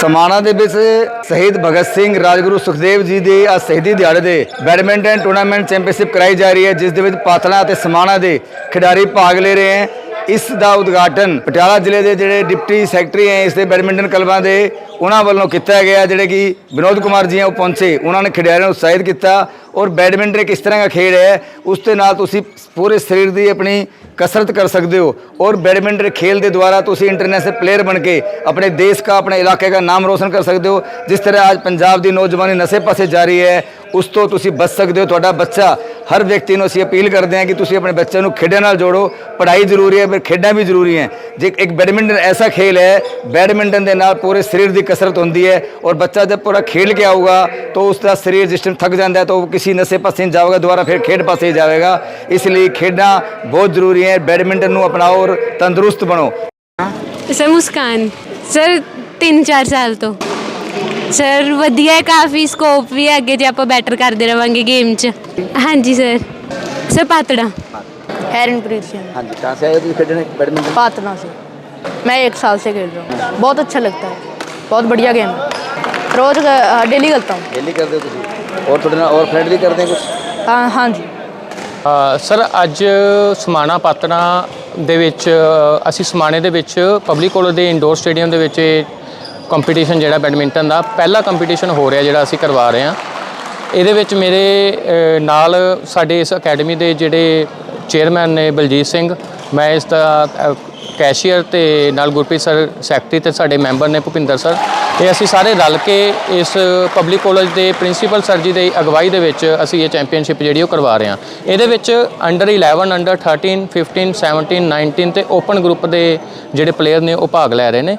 ਸਮਾਣਾ ਦੇ ਵਿੱਚ ਸ਼ਹੀਦ ਭਗਤ ਸਿੰਘ, ਰਾਜਗੁਰੂ ਸੁਖਦੇਵ ਜੀ ਦੇ ਆ ਸ਼ਹੀਦੀ ਦਿਹਾੜੇ ਦੇ ਬੈਡਮਿੰਟਨ ਟੂਰਨਾਮੈਂਟ ਚੈਂਪੀਅਨਸ਼ਿਪ ਕਰਾਈ ਜਾ ਰਹੀ ਹੈ, ਜਿਸ ਦੇ ਵਿੱਚ ਪਾਤਲਾ ਅਤੇ ਸਮਾਣਾ ਦੇ ਖਿਡਾਰੀ ਭਾਗ ਲੈ ਰਹੇ ਹਨ ਇਸ ਦਾ ਉਦਘਾਟਨ ਪਟਿਆਲਾ ਜ਼ਿਲ੍ਹੇ ਦੇ ਜਿਹੜੇ ਡਿਪਟੀ ਸੈਕਟਰੀ ਹੈ, ਇਸ ਦੇ ਬੈਡਮਿੰਟਨ ਕਲਬਾਂ ਦੇ ਉਹਨਾਂ ਵੱਲੋਂ ਕੀਤਾ ਗਿਆ ਜਿਹੜੇ ਕਿ ਵਿਨੋਦ ਕੁਮਾਰ ਜੀ ਆ, ਉਹ ਪਹੁੰਚੇ। ਉਹਨਾਂ ਨੇ ਖਿਡਾਰੀਆਂ ਨੂੰ ਉਤਸ਼ਾਹਿਤ ਕੀਤਾ ਔਰ ਬੈਡਮਿੰਟਨ ਇੱਕ ਇਸ ਤਰ੍ਹਾਂ ਦਾ ਖੇਡ ਹੈ, ਉਸ ਦੇ ਨਾਲ ਤੁਸੀਂ ਪੂਰੇ ਸਰੀਰ ਦੀ ਆਪਣੀ ਕਸਰਤ ਕਰ ਸਕਦੇ ਹੋ ਔਰ ਬੈਡਮਿੰਟਨ ਖੇਲ ਦੇ ਦੁਆਰਾ ਤੁਸੀਂ ਇੰਟਰਨੈਸ਼ਨਲ ਪਲੇਅਰ ਬਣ ਕੇ ਆਪਣੇ ਦੇਸ਼ ਦਾ, ਆਪਣੇ ਇਲਾਕੇ ਦਾ ਨਾਮ ਰੋਸ਼ਨ ਕਰ ਸਕਦੇ ਹੋ। ਜਿਸ ਤਰ੍ਹਾਂ ਅੱਜ ਪੰਜਾਬ ਦੀ ਨੌਜਵਾਨੀ ਨਸ਼ੇ ਪਾਸੇ ਜਾ ਰਹੀ ਹੈ, ਉਸ ਤੋਂ ਤੁਸੀਂ ਬਚ ਸਕਦੇ ਹੋ। ਤੁਹਾਡਾ ਬੱਚਾ, ਹਰ ਵਿਅਕਤੀ ਨੂੰ ਅਸੀਂ ਅਪੀਲ ਕਰਦੇ ਹਾਂ ਕਿ ਤੁਸੀਂ ਆਪਣੇ ਬੱਚੇ ਨੂੰ ਖੇਡਾਂ ਨਾਲ ਜੋੜੋ। ਪੜ੍ਹਾਈ ਜ਼ਰੂਰੀ ਹੈ ਪਰ ਖੇਡਾਂ ਵੀ ਜ਼ਰੂਰੀ ਹੈ। ਜੇ ਇੱਕ ਬੈਡਮਿੰਟਨ ਐਸਾ ਖੇਲ ਹੈ, ਬੈਡਮਿੰਟਨ ਦੇ ਨਾਲ ਪੂਰੇ ਸਰੀਰ ਦੀ ਕਸਰਤ ਹੁੰਦੀ ਹੈ ਔਰ ਬੱਚਾ ਜਦ ਪੂਰਾ ਖੇਡ ਕੇ ਆਊਗਾ ਤਾਂ ਉਸ ਦਾ ਸਰੀਰ ਜਿਸ ਟਾਈਮ ਥੱਕ ਜਾਂਦਾ ਹੈ ਤਾਂ ਉਹ ਕਿਸੇ ਨਸ਼ੇ ਪਾਸੇ ਨਹੀਂ ਜਾਵੇਗਾ ਦੁਬਾਰਾ ਫਿਰ ਖੇਡ ਪਾਸੇ ਹੀ ਜਾਵੇਗਾ ਇਸ ਲਈ ਖੇਡਾਂ ਬਹੁਤ ਜ਼ਰੂਰੀ ਹੈ ਬੈਡਮਿੰਟਨ ਨੂੰ ਅਪਣਾਓ ਔਰ ਤੰਦਰੁਸਤ ਬਣੋ ਸਰ ਮੁਸਕਾਨ ਸਰ 3-4 ਸਾਲ ਤੋਂ ਸਰ ਵਧੀਆ ਹੈ ਕਾਫੀ ਸਕੋਪ ਵੀ ਹੈ ਅੱਗੇ ਜੇ ਆਪਾਂ ਬੈਟਰ ਕਰਦੇ ਰਵਾਂਗੇ ਗੇਮ 'ਚ ਹਾਂਜੀ ਸਰ ਸਰ ਪਾਤੜਾ हैरनप्रीत सिंह हाँ जी कहाँ से आए हो तुम खेलने बैडमिंटन पातना से मैं एक साल से खेल रहा हूँ बहुत अच्छा लगता है बहुत बढ़िया गेम है रोज़ क- डेली खेलता हूँ डेली करते हो तुम और थोड़े ना और फ्रेंड भी करते हैं कुछ हाँ हाँ जी ਅ, ਸਰ ਅੱਜ ਸਮਾਣਾ ਪਾਤਣਾ ਦੇ ਵਿੱਚ ਅ, ਅਸੀਂ ਸਮਾਣੇ ਦੇ ਵਿੱਚ ਪਬਲਿਕ ਕਾਲਜ ਦੇ ਇੰਡੋਰ ਸਟੇਡੀਅਮ ਦੇ ਵਿੱਚ ਕੰਪੀਟੀਸ਼ਨ ਜਿਹੜਾ ਬੈਡਮਿੰਟਨ ਦਾ ਪਹਿਲਾ ਕੰਪੀਟੀਸ਼ਨ ਹੋ ਰਿਹਾ ਜਿਹੜਾ ਅਸੀਂ ਕਰਵਾ ਰਹੇ ਹਾਂ ਇਹਦੇ ਵਿੱਚ ਮੇਰੇ ਅ, ਨਾਲ ਸਾਡੇ ਇਸ ਅਕੈਡਮੀ ਦੇ ਜਿਹੜੇ ਚੇਅਰਮੈਨ ਨੇ ਬਲਜੀਤ ਸਿੰਘ ਮੈਂ ਇਸ ਦਾ ਅ, ਕੈਸ਼ੀਅਰ ਤੇ ਨਾਲ ਗੁਰਪ੍ਰੀਤ ਸਰ, ਸੈਕਟਰੀ ਤੇ ਸਾਡੇ ਮੈਂਬਰ ਨੇ ਭੁਪਿੰਦਰ ਸਰ। ਇਹ ਅਸੀਂ ਸਾਰੇ ਰਲ ਕੇ ਇਸ ਪਬਲਿਕ ਕਾਲਜ ਦੇ ਪ੍ਰਿੰਸੀਪਲ ਸਰ ਜੀ ਦੀ ਅਗਵਾਈ ਦੇ ਵਿੱਚ ਅਸੀਂ ਇਹ ਚੈਂਪੀਅਨਸ਼ਿਪ ਜਿਹੜੀ ਉਹ ਕਰਵਾ ਰਹੇ ਹਾਂ। ਇਹਦੇ ਵਿੱਚ ਅੰਡਰ 11 ਅੰਡਰ 13 15 17 19 ਤੇ ਓਪਨ ਗਰੁੱਪ ਦੇ ਜਿਹੜੇ ਪਲੇਅਰ ਨੇ ਉਹ ਭਾਗ ਲੈ ਰਹੇ ਨੇ।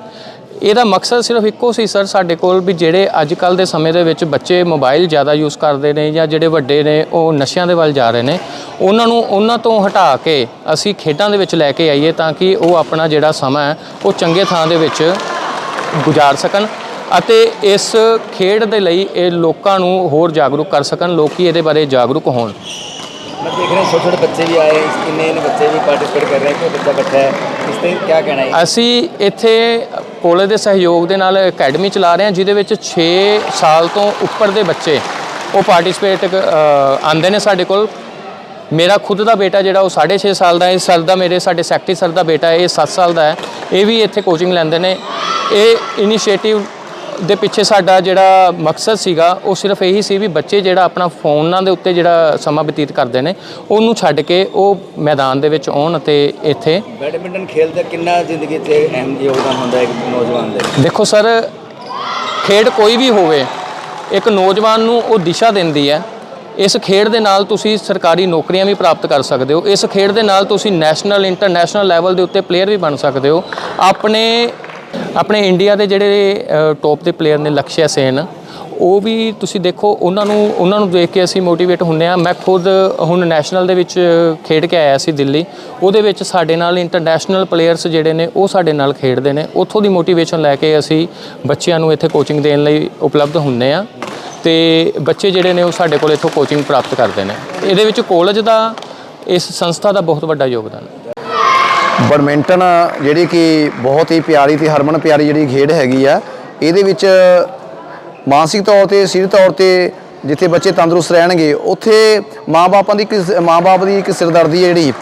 ਇਹਦਾ ਮਕਸਦ ਸਿਰਫ ਇੱਕੋ ਸੀ ਸਰ ਸਾਡੇ ਕੋਲ ਵੀ ਜਿਹੜੇ ਅੱਜ ਕੱਲ ਦੇ ਸਮੇਂ ਦੇ ਵਿੱਚ ਬੱਚੇ ਮੋਬਾਈਲ ਜ਼ਿਆਦਾ ਯੂਜ਼ ਕਰਦੇ ਨੇ ਜਾਂ ਜਿਹੜੇ ਵੱਡੇ ਨੇ ਉਹ ਨਸ਼ਿਆਂ ਦੇ ਵੱਲ ਜਾ ਰਹੇ ਨੇ ਉਹਨਾਂ ਨੂੰ ਉਹਨਾਂ ਤੋਂ ਹਟਾ ਕੇ ਅਸੀਂ ਖੇਡਾਂ ਦੇ ਵਿੱਚ ਲੈ ਕੇ ਆਈਏ ਤਾਂ ਕਿ ਉਹ ਆਪਣਾ ਜਿਹੜਾ ਸਮਾਂ ਹੈ ਉਹ ਚੰਗੇ ਥਾਂ ਦੇ ਵਿੱਚ ਗੁਜ਼ਾਰ ਸਕਣ ਅਤੇ ਇਸ ਖੇਡ ਦੇ ਲਈ ਇਹ ਲੋਕਾਂ ਨੂੰ ਹੋਰ ਜਾਗਰੂਕ ਕਰ ਸਕਣ ਲੋਕੀ ਇਹਦੇ ਬਾਰੇ ਜਾਗਰੂਕ ਹੋਣ। ਮੈਂ ਦੇਖ ਰਿਹਾ ਛੋਟੇ ਛੋਟੇ ਬੱਚੇ ਵੀ ਆਏ ਇੰਨੇ ਇੰਨੇ ਬੱਚੇ ਵੀ ਪਾਰਟਿਸਿਪੇਟ ਕਰ ਰਹੇ ਕਿ ਬੱਚਾ ਬੱਠਾ ਹੈ ਇਸ ਤੇ ਕੀ ਕਹਿਣਾ ਹੈ? ਅਸੀਂ ਇੱਥੇ ਕਾਲਜ ਦੇ ਸਹਿਯੋਗ ਦੇ ਨਾਲ ਅਕੈਡਮੀ ਚਲਾ ਰਹੇ ਹਾਂ, ਜਿਹਦੇ ਵਿੱਚ 6 ਸਾਲ ਤੋਂ ਉੱਪਰ ਦੇ ਬੱਚੇ ਉਹ ਪਾਰਟਿਸਿਪੇਟ ਆਉਂਦੇ ਨੇ ਸਾਡੇ ਕੋਲ। ਮੇਰਾ ਖੁਦ ਦਾ ਬੇਟਾ ਜਿਹੜਾ ਉਹ 6.5 ਸਾਲ ਦਾ ਹੈ ਇਸ ਸਾਲ ਦਾ ਮੇਰੇ, ਸਾਡੇ ਸੈਕਟਰੀ ਸਰ ਦਾ ਬੇਟਾ ਹੈ, ਇਹ 7 ਸਾਲ ਦਾ ਹੈ। ਇਹ ਵੀ ਇੱਥੇ ਕੋਚਿੰਗ ਲੈਂਦੇ ਨੇ। ਇਹ ਇਨੀਸ਼ੀਏਟਿਵ ਦੇ ਪਿੱਛੇ ਸਾਡਾ ਜਿਹੜਾ ਮਕਸਦ ਸੀਗਾ ਉਹ ਸਿਰਫ ਇਹੀ ਸੀ ਵੀ ਬੱਚੇ ਜਿਹੜਾ ਆਪਣਾ ਫੋਨਾਂ ਦੇ ਉੱਤੇ ਜਿਹੜਾ ਸਮਾਂ ਬਤੀਤ ਕਰਦੇ ਨੇ ਉਹਨੂੰ ਛੱਡ ਕੇ ਉਹ ਮੈਦਾਨ ਦੇ ਵਿੱਚ ਆਉਣ ਅਤੇ ਇੱਥੇ ਬੈਡਮਿੰਟਨ ਖੇਲ ਦਾ ਕਿੰਨਾ ਜ਼ਿੰਦਗੀ 'ਚ ਅਹਿਮ ਯੋਗਦਾਨ ਹੁੰਦਾ ਹੈ ਇੱਕ ਨੌਜਵਾਨ ਦੇ? ਦੇਖੋ ਸਰ ਖੇਡ ਕੋਈ ਵੀ ਹੋਵੇ ਇੱਕ ਨੌਜਵਾਨ ਨੂੰ ਉਹ ਦਿਸ਼ਾ ਦਿੰਦੀ ਹੈ। ਇਸ ਖੇਡ ਦੇ ਨਾਲ ਤੁਸੀਂ ਸਰਕਾਰੀ ਨੌਕਰੀਆਂ ਵੀ ਪ੍ਰਾਪਤ ਕਰ ਸਕਦੇ ਹੋ। ਇਸ ਖੇਡ ਦੇ ਨਾਲ ਤੁਸੀਂ ਨੈਸ਼ਨਲ ਇੰਟਰਨੈਸ਼ਨਲ ਲੈਵਲ ਦੇ ਉੱਤੇ ਪਲੇਅਰ ਵੀ ਬਣ ਸਕਦੇ ਹੋ। ਆਪਣੇ ਆਪਣੇ ਇੰਡੀਆ ਦੇ ਜਿਹੜੇ ਟੌਪ ਦੇ ਪਲੇਅਰ ਨੇ ਲਕਸ਼ਿਆ ਸੇਨ, ਉਹ ਵੀ ਤੁਸੀਂ ਦੇਖੋ, ਉਹਨਾਂ ਨੂੰ ਉਹਨਾਂ ਨੂੰ ਦੇਖ ਕੇ ਅਸੀਂ ਮੋਟੀਵੇਟ ਹੁੰਨੇ ਆ ਮੈਂ ਖੁਦ ਹੁਣ ਨੈਸ਼ਨਲ ਦੇ ਵਿੱਚ ਖੇਡ ਕੇ ਆਇਆ ਸੀ ਦਿੱਲੀ। ਉਹਦੇ ਵਿੱਚ ਸਾਡੇ ਨਾਲ ਇੰਟਰਨੈਸ਼ਨਲ ਪਲੇਅਰਸ ਜਿਹੜੇ ਨੇ, ਉਹ ਸਾਡੇ ਨਾਲ ਖੇਡਦੇ ਨੇ। ਉੱਥੋਂ ਦੀ ਮੋਟੀਵੇਸ਼ਨ ਲੈ ਕੇ ਅਸੀਂ ਬੱਚਿਆਂ ਨੂੰ ਇੱਥੇ ਕੋਚਿੰਗ ਦੇਣ ਲਈ ਉਪਲਬਧ ਹੁੰਨੇ ਆ ਤੇ ਬੱਚੇ ਜਿਹੜੇ ਨੇ, ਉਹ ਸਾਡੇ ਕੋਲ ਇੱਥੋਂ ਕੋਚਿੰਗ ਪ੍ਰਾਪਤ ਕਰਦੇ ਨੇ। ਇਹਦੇ ਵਿੱਚ ਕਾਲਜ ਦਾ, ਇਸ ਸੰਸਥਾ ਦਾ ਬਹੁਤ ਵੱਡਾ ਯੋਗਦਾਨ ਹੈ। ਬੈਡਮਿੰਟਨ ਜਿਹੜੀ ਕਿ ਬਹੁਤ ਹੀ ਪਿਆਰੀ ਤੇ ਹਰਮਨ ਪਿਆਰੀ ਜਿਹੜੀ ਖੇਡ ਹੈਗੀ ਆ, ਇਹਦੇ ਵਿੱਚ ਮਾਨਸਿਕ ਤੌਰ ਤੇ, ਸਰੀਰਕ ਤੌਰ ਤੇ ਜਿੱਥੇ ਬੱਚੇ ਤੰਦਰੁਸਤ ਰਹਿਣਗੇ, ਉੱਥੇ ਮਾਪੇ ਦੀ ਇੱਕ ਮਾਪੇ ਦੀ ਇੱਕ ਸਿਰਦਰਦੀ ਜਿਹੜੀ,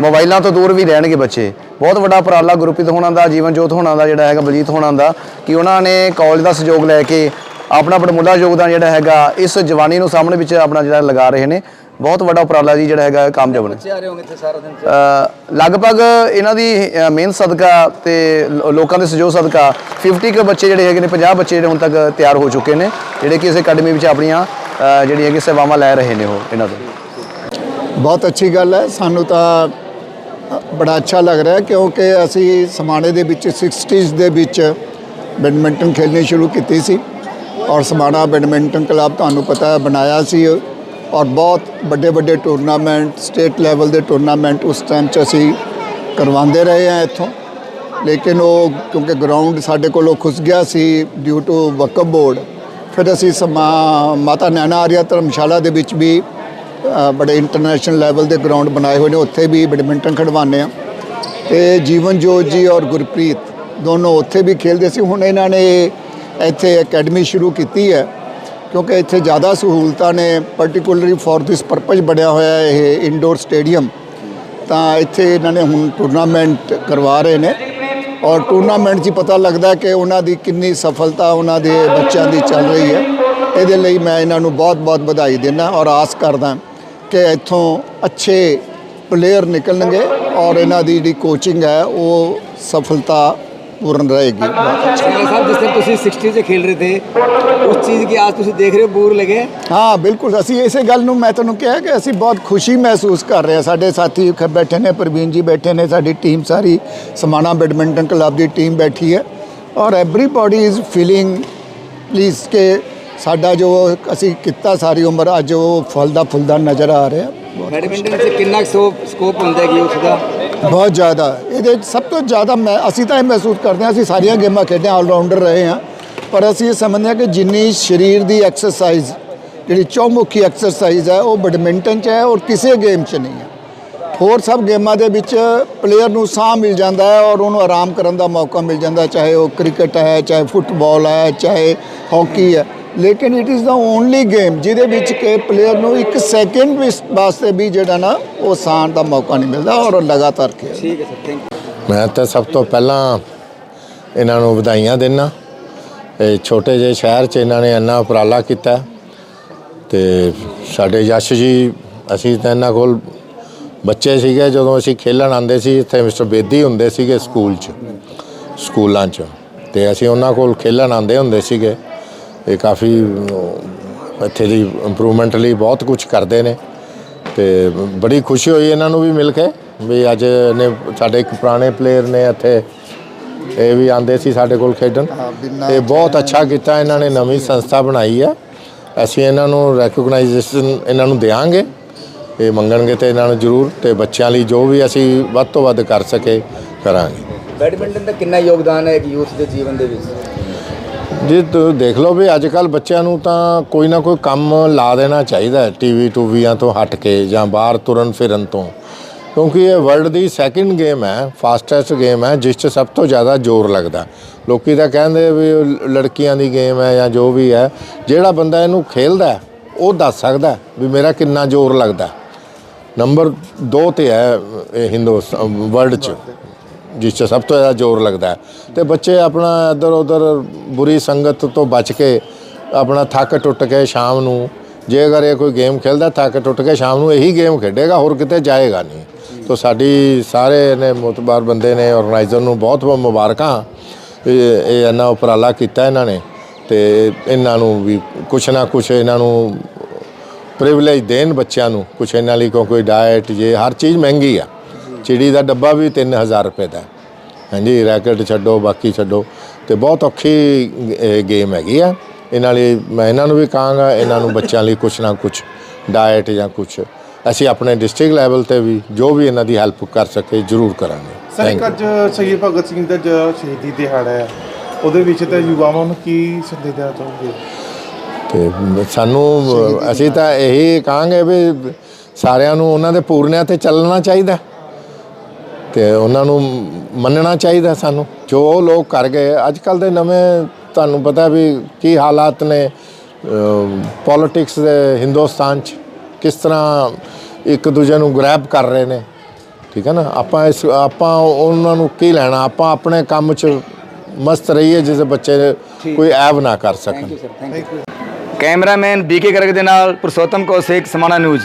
ਮੋਬਾਈਲਾਂ ਤੋਂ ਦੂਰ ਵੀ ਰਹਿਣਗੇ ਬੱਚੇ। ਬਹੁਤ ਵੱਡਾ ਉਪਰਾਲਾ ਗੁਰਪ੍ਰੀਤ ਹੋਣਾ ਦਾ ਜੀਵਨ ਜੋਤ ਹੋਣਾ ਦਾ ਜਿਹੜਾ ਹੈਗਾ, ਬਲਜੀਤ ਹੋਣਾ ਦਾ, ਕਿ ਉਹਨਾਂ ਨੇ ਕਾਲਜ ਦਾ ਸਹਿਯੋਗ ਲੈ ਕੇ ਆਪਣਾ ਬੜਮੁੱਲਾ ਯੋਗਦਾਨ ਜਿਹੜਾ ਹੈਗਾ, ਇਸ ਜਵਾਨੀ ਨੂੰ ਸਾਹਮਣੇ ਵਿੱਚ ਆਪਣਾ ਜਿਹੜਾ ਲਗਾ ਰਹੇ ਨੇ। ਬਹੁਤ ਵੱਡਾ ਉਪਰਾਲਾ ਜੀ ਜਿਹੜਾ ਹੈਗਾ ਕਾਮਯਾਬ ਨੇ। ਬੱਚੇ ਆ ਰਹੇ ਹੋਣਗੇ ਇੱਥੇ ਸਾਰਾ ਦਿਨ। ਅ, ਲਗਭਗ ਇਹਨਾਂ ਦੀ ਅ, ਮਿਹਨਤ ਸਦਕਾ ਤੇ ਲੋ- ਲੋਕਾਂ ਦੇ ਸਹਿਯੋਗ ਸਦਕਾ 50 ਕੁ ਬੱਚੇ ਜਿਹੜੇ ਹੈਗੇ ਨੇ 50 ਬੱਚੇ ਜਿਹੜੇ ਹੁਣ ਤੱਕ ਤਿਆਰ ਹੋ ਚੁੱਕੇ ਨੇ ਜਿਹੜੇ ਕਿ ਇਸ ਅਕੈਡਮੀ ਵਿੱਚ ਆਪਣੀਆਂ ਅ, ਜਿਹੜੀਆਂ ਕਿ ਸੇਵਾਵਾਂ ਲੈ ਰਹੇ ਨੇ ਉਹ ਇਹਨਾਂ ਤੋਂ। ਬਹੁਤ ਅੱਛੀ ਗੱਲ ਹੈ। ਸਾਨੂੰ ਤਾਂ ਬੜਾ ਅੱਛਾ ਲੱਗ ਰਿਹਾ ਹੈ ਕਿਉਂਕਿ ਅਸੀਂ ਸਮਾਣੇ ਦੇ ਵਿੱਚ 60s ਦੇ ਵਿੱਚ ਬੈਡਮਿੰਟਨ ਖੇਡਣੀ ਸ਼ੁਰੂ ਕੀਤੀ ਸੀ। ਔਰ ਸਮਾਣਾ ਬੈਡਮਿੰਟਨ ਕਲੱਬ ਤੁਹਾਨੂੰ ਪਤਾ ਹੈ ਬਣਾਇਆ ਸੀ। ਔਰ ਬਹੁਤ ਵੱਡੇ ਵੱਡੇ ਟੂਰਨਾਮੈਂਟ ਸਟੇਟ ਲੈਵਲ ਦੇ ਟੂਰਨਾਮੈਂਟ ਉਸ ਟਾਈਮ 'ਚ ਅਸੀਂ ਕਰਵਾਉਂਦੇ ਰਹੇ ਹਾਂ ਇੱਥੋਂ। ਲੇਕਿਨ ਉਹ ਕਿਉਂਕਿ ਗਰਾਊਂਡ ਸਾਡੇ ਕੋਲੋਂ ਖੁੱਸ ਗਿਆ ਸੀ ਡਿਊ ਟੂ ਵਕਫ ਬੋਰਡ ਫਿਰ ਅਸੀਂ ਸਮਾ, ਮਾਤਾ ਨੈਣਾ ਆਰੀਆ ਧਰਮਸ਼ਾਲਾ ਦੇ ਵਿੱਚ ਵੀ ਬੜੇ ਇੰਟਰਨੈਸ਼ਨਲ ਲੈਵਲ ਦੇ ਗਰਾਊਂਡ ਬਣਾਏ ਹੋਏ ਨੇ, ਉੱਥੇ ਵੀ ਬੈਡਮਿੰਟਨ ਖਿਡਵਾਉਂਦੇ ਆ ਤੇ ਜੀਵਨ ਜੋਤ ਜੀ ਔਰ ਗੁਰਪ੍ਰੀਤ ਦੋਨੋਂ ਉੱਥੇ ਵੀ ਖੇਡਦੇ ਸੀ। ਹੁਣ ਇਹਨਾਂ ਨੇ ਇੱਥੇ ਅਕੈਡਮੀ ਸ਼ੁਰੂ ਕੀਤੀ ਹੈ। ਕਿਉਂਕਿ ਇੱਥੇ ਜ਼ਿਆਦਾ ਸਹੂਲਤਾਂ ਨੇ ਪਾਰਟਿਕੂਲਰਲੀ ਫॉर ਦਿਸ ਪਰਪਸ ਬਣਿਆ ਹੋਇਆ ਇਹ ਇਨਡੋਰ ਸਟੇਡੀਅਮ ਤਾਂ ਇੱਥੇ ਇਹਨਾਂ ਨੇ ਹੁਣ ਟੂਰਨਾਮੈਂਟ ਕਰਵਾ ਰਹੇ ਨੇ। ਔਰ ਟੂਰਨਾਮੈਂਟ 'ਚ ਪਤਾ ਲੱਗਦਾ ਕਿ ਉਹਨਾਂ ਦੀ ਕਿੰਨੀ ਸਫਲਤਾ ਉਹਨਾਂ ਦੇ ਬੱਚਿਆਂ ਦੀ ਚੱਲ ਰਹੀ ਹੈ। ਇਹਦੇ ਲਈ ਮੈਂ ਇਹਨਾਂ ਨੂੰ ਬਹੁਤ-ਬਹੁਤ ਵਧਾਈ ਦਿੰਦਾ ਔਰ ਆਸ ਕਰਦਾ ਕਿ ਇੱਥੋਂ ਅੱਛੇ ਪਲੇਅਰ ਨਿਕਲਣਗੇ ਔਰ ਇਹਨਾਂ ਦੀ ਜਿਹੜੀ ਕੋਚਿੰਗ ਹੈ, ਉਹ ਸਫਲਤਾ ਪੂਰਨ ਰਹੇਗੀ संजय साहब जिस तरह ਤੁਸੀਂ 60 'ਚ ਖੇਲ ਰਹੇ ਥੇ ਉਸ ਚੀਜ਼ ਕੀ ਅੱਜ ਤੁਸੀਂ ਦੇਖ ਰਹੇ ਹੋ ਬੂਰ ਲਗੇ ਹਾਂ ਬਿਲਕੁਲ ਅਸੀਂ ਇਸੇ ਗੱਲ ਨੂੰ ਮੈਂ ਤੁਹਾਨੂੰ ਕਿਹਾ ਕਿ ਅਸੀਂ ਬਹੁਤ ਖੁਸ਼ੀ ਮਹਿਸੂਸ ਕਰ ਰਹੇ ਹਾਂ ਸਾਡੇ ਸਾਥੀ ਖ- ਬੈਠੇ ਨੇ ਪ੍ਰਵੀਨ ਜੀ ਬੈਠੇ ਨੇ ਸਾਡੀ ਟੀਮ ਸਾਰੀ ਸਮਾਣਾ ਬੈਡਮਿੰਟਨ ਕਲੱਬ ਦੀ ਟੀਮ ਬੈਠੀ ਹੈ ਔਰ ਐਵਰੀਬਾਡੀ ਇਜ਼ ਫੀਲਿੰਗ ਪਲੀਜ਼ ਕਿ ਸਾਡਾ ਜੋ ਅਸੀਂ ਕੀਤਾ ਸਾਰੀ ਉਮਰ ਅੱਜ ਉਹ ਫਲਦਾ ਫੁੱਲਦਾ ਨਜ਼ਰ ਆ ਰਿਹਾ ਬੈਡਮਿੰਟਨ 'ਚ ਕਿੰਨਾ ਸਕੋਪ ਹੁੰਦਾ ਹੈ ਕਿ ਉਸ ਦਾ ਬਹੁਤ ਜ਼ਿਆਦਾ। ਇਹਦੇ ਸਭ ਤੋਂ ਜ਼ਿਆਦਾ ਮੈਂ ਅਸੀਂ ਤਾਂ ਇਹ ਮਹਿਸੂਸ ਕਰਦੇ ਹਾਂ, ਅਸੀਂ ਸਾਰੀਆਂ ਗੇਮਾਂ ਖੇਡੇ ਆਲਰਾਊਂਡਰ ਰਹੇ ਹਾਂ। ਪਰ ਅਸੀਂ ਇਹ ਸਮਝਦੇ ਹਾਂ ਕਿ ਜਿੰਨੀ ਸਰੀਰ ਦੀ ਐਕਸਰਸਾਈਜ਼ ਜਿਹੜੀ ਚੌਮੁਖੀ ਐਕਸਰਸਾਈਜ਼ ਹੈ, ਉਹ ਬੈਡਮਿੰਟਨ 'ਚ ਹੈ ਔਰ ਕਿਸੇ ਗੇਮ 'ਚ ਨਹੀਂ ਹੈ। ਹੋਰ ਸਭ ਗੇਮਾਂ ਦੇ ਵਿੱਚ ਪਲੇਅਰ ਨੂੰ ਸਾਹ ਮਿਲ ਜਾਂਦਾ ਹੈ ਔਰ ਉਹਨੂੰ ਆਰਾਮ ਕਰਨ ਦਾ ਮੌਕਾ ਮਿਲ ਜਾਂਦਾ ਚਾਹੇ ਉਹ ਕ੍ਰਿਕਟ ਹੈ, ਚਾਹੇ ਫੁੱਟਬਾਲ ਹੈ, ਚਾਹੇ ਹਾਕੀ ਹੈ। ਲੇਕਿਨ it is the only game ਜਿਹਦੇ ਵਿੱਚ ਕਿ ਪਲੇਅਰ ਨੂੰ ਇੱਕ ਸੈਕਿੰਡ ਵਾਸਤੇ ਵੀ ਜਿਹੜਾ ਨਾ ਉਹ ਸਾਹ ਦਾ ਮੌਕਾ ਨਹੀਂ ਮਿਲਦਾ ਔਰ ਲਗਾਤਾਰ ਖੇਡ ਠੀਕ ਹੈ ਸਰ ਥੈਂਕ ਯੂ ਮੈਂ ਤਾਂ ਸਭ ਤੋਂ ਪਹਿਲਾਂ ਇਹਨਾਂ ਨੂੰ ਵਧਾਈਆਂ ਦਿੰਦਾ ਇਹ ਛੋਟੇ ਜਿਹੇ ਸ਼ਹਿਰ 'ਚ ਇਹਨਾਂ ਨੇ ਇੰਨਾ ਉਪਰਾਲਾ ਕੀਤਾ। ਤੇ ਸਾਡੇ ਯਸ਼ ਜੀ ਅਸੀਂ ਤਾਂ ਇਹਨਾਂ ਕੋਲ ਬੱਚੇ ਸੀਗੇ ਜਦੋਂ ਅਸੀਂ ਖੇਲਣ ਆਉਂਦੇ ਸੀ ਇੱਥੇ ਮਿਸਟਰ ਬੇਦੀ ਹੁੰਦੇ ਸੀਗੇ ਸਕੂਲ 'ਚ ਸਕੂਲਾਂ 'ਚ। ਤੇ ਅਸੀਂ ਉਹਨਾਂ ਕੋਲ ਖੇਲਣ ਆਉਂਦੇ ਹੁੰਦੇ ਸੀਗੇ। ਇਹ ਕਾਫੀ ਇੱਥੇ ਦੀ ਇੰਪਰੂਵਮੈਂਟ ਲਈ ਬਹੁਤ ਕੁਝ ਕਰਦੇ ਨੇ ਤੇ ਬੜੀ ਖੁਸ਼ੀ ਹੋਈ ਇਹਨਾਂ ਨੂੰ ਵੀ ਮਿਲ ਕੇ ਵੀ ਅੱਜ ਨੇ ਸਾਡੇ ਇੱਕ ਪੁਰਾਣੇ ਪਲੇਅਰ ਨੇ ਇੱਥੇ ਇਹ ਵੀ ਆਂਦੇ ਸੀ ਸਾਡੇ ਕੋਲ ਖੇਡਣ। ਤੇ ਬਹੁਤ ਅੱਛਾ ਕੀਤਾ ਇਹਨਾਂ ਨੇ ਨਵੀਂ ਸੰਸਥਾ ਬਣਾਈ ਹੈ ਅਸੀਂ ਇਹਨਾਂ ਨੂੰ ਰੈਕੋਗਨਾਈਜੇਸ਼ਨ ਇਹਨਾਂ ਨੂੰ ਦੇਵਾਂਗੇ ਇਹ ਮੰਗਣਗੇ ਤੇ ਇਹਨਾਂ ਨੂੰ ਜ਼ਰੂਰ ਤੇ ਬੱਚਿਆਂ ਲਈ ਜੋ ਵੀ ਅਸੀਂ ਵੱਧ ਤੋਂ ਵੱਧ ਕਰ ਸਕੇ ਕਰਾਂਗੇ। ਬੈਡਮਿੰਟਨ ਦਾ ਕਿੰਨਾ ਯੋਗਦਾਨ ਹੈ ਇੱਕ ਯੂਥ ਦੇ ਜੀਵਨ ਦੇ ਵਿੱਚ? ਜੇ ਤੁਸੀਂ ਦੇਖ ਲਓ ਵੀ ਅੱਜ ਕੱਲ ਬੱਚਿਆਂ ਨੂੰ ਤਾਂ ਕੋਈ ਨਾ ਕੋਈ ਕੰਮ ਲਾ ਦੇਣਾ ਚਾਹੀਦਾ ਹੈ ਟੀਵੀ ਟੂਵੀਆਂ ਤੋਂ ਹਟ ਕੇ ਜਾਂ ਬਾਹਰ ਤੁਰਨ ਫਿਰਨ ਤੋਂ। ਕਿਉਂਕਿ ਇਹ ਵਰਲਡ ਦੀ ਸੈਕਿੰਡ ਗੇਮ ਹੈ ਫਾਸਟੈਸਟ ਗੇਮ ਹੈ ਜਿਸ 'ਚ ਸਭ ਤੋਂ ਜ਼ਿਆਦਾ ਜ਼ੋਰ ਲੱਗਦਾ ਲੋਕੀ ਤਾਂ ਕਹਿੰਦੇ ਵੀ ਉਹ ਲੜਕੀਆਂ ਦੀ ਗੇਮ ਹੈ ਜਾਂ ਜੋ ਵੀ ਹੈ ਜਿਹੜਾ ਬੰਦਾ ਇਹਨੂੰ ਖੇਲਦਾ ਹੈ, ਉਹ ਦੱਸ ਸਕਦਾ ਹੈ ਵੀ ਮੇਰਾ ਕਿੰਨਾ ਜ਼ੋਰ ਲੱਗਦਾ ਨੰਬਰ 2 ਤੇ ਹੈ ਇਹ ਹਿੰਦੁਸਤਾਨ ਵਰਲਡ 'ਚ। ਜਿਸ 'ਚ ਸਭ ਤੋਂ ਜ਼ਿਆਦਾ ਜ਼ੋਰ ਲੱਗਦਾ ਹੈ। ਤੇ ਬੱਚੇ ਆਪਣਾ ਇੱਧਰ ਉੱਧਰ ਬੁਰੀ ਸੰਗਤ ਤੋਂ ਬਚ ਕੇ ਆਪਣਾ ਥੱਕ ਟੁੱਟ ਕੇ ਸ਼ਾਮ ਨੂੰ ਜੇ ਅਗਰ ਇਹ ਕੋਈ ਗੇਮ ਖੇਲਦਾ, ਥੱਕ ਟੁੱਟ ਕੇ ਸ਼ਾਮ ਨੂੰ ਇਹੀ ਗੇਮ ਖੇਡੇਗਾ, ਹੋਰ ਕਿਤੇ ਜਾਏਗਾ ਨਹੀਂ। ਤੋ ਸਾਡੀ ਸਾਰੇ ਨੇ ਮੁਤਬਾਰ ਬੰਦੇ ਨੇ ਆਰਗੇਨਾਈਜ਼ਰ ਨੂੰ ਬਹੁਤ ਬਹੁਤ ਮੁਬਾਰਕਾਂ। ਇਹ ਇਹਨਾਂ ਉਪਰਾਲਾ ਕੀਤਾ ਇਹਨਾਂ ਨੇ ਤੇ ਇਹਨਾਂ ਨੂੰ ਵੀ ਕੁਛ ਨਾ ਕੁਛ ਇਹਨਾਂ ਨੂੰ ਪ੍ਰਿਵਿਲੇਜ ਦੇਣ ਬੱਚਿਆਂ ਨੂੰ, ਕੁਛ ਇਹਨਾਂ ਲਈ ਕੋਈ ਡਾਈਟ ਜੇ ਹਰ ਚੀਜ਼ ਮਹਿੰਗੀ ਆ। ਚਿੜੀ ਦਾ ਡੱਬਾ ਵੀ 3000 ਰੁਪਏ ਦਾ। ਹਾਂਜੀ ਰੈਕਟ ਛੱਡੋ ਬਾਕੀ ਛੱਡੋ। ਤੇ ਬਹੁਤ ਔਖੀ ਗੇਮ ਹੈਗੀ ਆ। ਇਹਨਾਂ ਲਈ ਮੈਂ ਇਹਨਾਂ ਨੂੰ ਵੀ ਕਹਾਂਗਾ ਇਹਨਾਂ ਨੂੰ ਬੱਚਿਆਂ ਲਈ ਕੁਛ ਨਾ ਕੁਛ ਡਾਈਟ ਜਾਂ ਕੁਛ। ਅਸੀਂ ਆਪਣੇ ਡਿਸਟ੍ਰਿਕਟ ਲੈਵਲ ਤੇ ਵੀ ਜੋ ਵੀ ਇਹਨਾਂ ਦੀ ਹੈਲਪ ਕਰ ਸਕੇ ਜ਼ਰੂਰ ਕਰਾਂਗੇ। ਸਰ. ਅੱਜ ਸ਼ਹੀਦ ਭਗਤ ਸਿੰਘ ਦਾ ਜੋ ਸ਼ਹੀਦੀ ਦਿਹਾੜਾ ਹੈ। ਉਹਦੇ ਵਿੱਚ ਤੇ ਯੁਵਾਵਾਂ ਨੂੰ ਕੀ ਸੰਦੇਸ਼ ਦੇਣਾ ਚਾਹੋਗੇ ਤੇ ਸਾਨੂੰ ਅਸੀਂ ਤਾਂ ਇਹੀ ਕਹਾਂਗੇ ਵੀ ਸਾਰਿਆਂ ਨੂੰ ਉਹਨਾਂ ਦੇ ਪੂਰਨਿਆਂ ਤੇ ਚੱਲਣਾ ਚਾਹੀਦਾ। ਤੇ ਉਹਨਾਂ ਨੂੰ ਮੰਨਣਾ ਚਾਹੀਦਾ ਸਾਨੂੰ। ਜੋ ਉਹ ਲੋਕ ਕਰ ਗਏ ਅੱਜ ਕੱਲ ਦੇ ਨਵੇਂ ਤੁਹਾਨੂੰ ਪਤਾ ਵੀ ਕੀ ਹਾਲਾਤ ਨੇ ਪੋਲਿਟਿਕਸ ਦੇ ਹਿੰਦੁਸਤਾਨ 'ਚ। ਕਿਸ ਤਰ੍ਹਾਂ ਇੱਕ ਦੂਜੇ ਨੂੰ ਗ੍ਰੈਬ ਕਰ ਰਹੇ ਨੇ। ਠੀਕ ਹੈ ਨਾ? ਆਪਾਂ ਇਸ, ਆਪਾਂ ਉਹਨਾਂ ਨੂੰ ਕੀ ਲੈਣਾ? ਆਪਾਂ ਆਪਣੇ ਕੰਮ 'ਚ ਮਸਤ ਰਹੀਏ ਜਿਸ ਬੱਚੇ ਕੋਈ ਐਬ ਨਾ ਕਰ ਸਕਣ। ਕੈਮਰਾਮੈਨ ਬੀਕੇ ਗਰਗ ਦੇ ਨਾਲ ਪੁਰਸ਼ੋਤਮ ਕੌਸ਼ਿਕ ਸਮਾਣਾ ਨਿਊਜ਼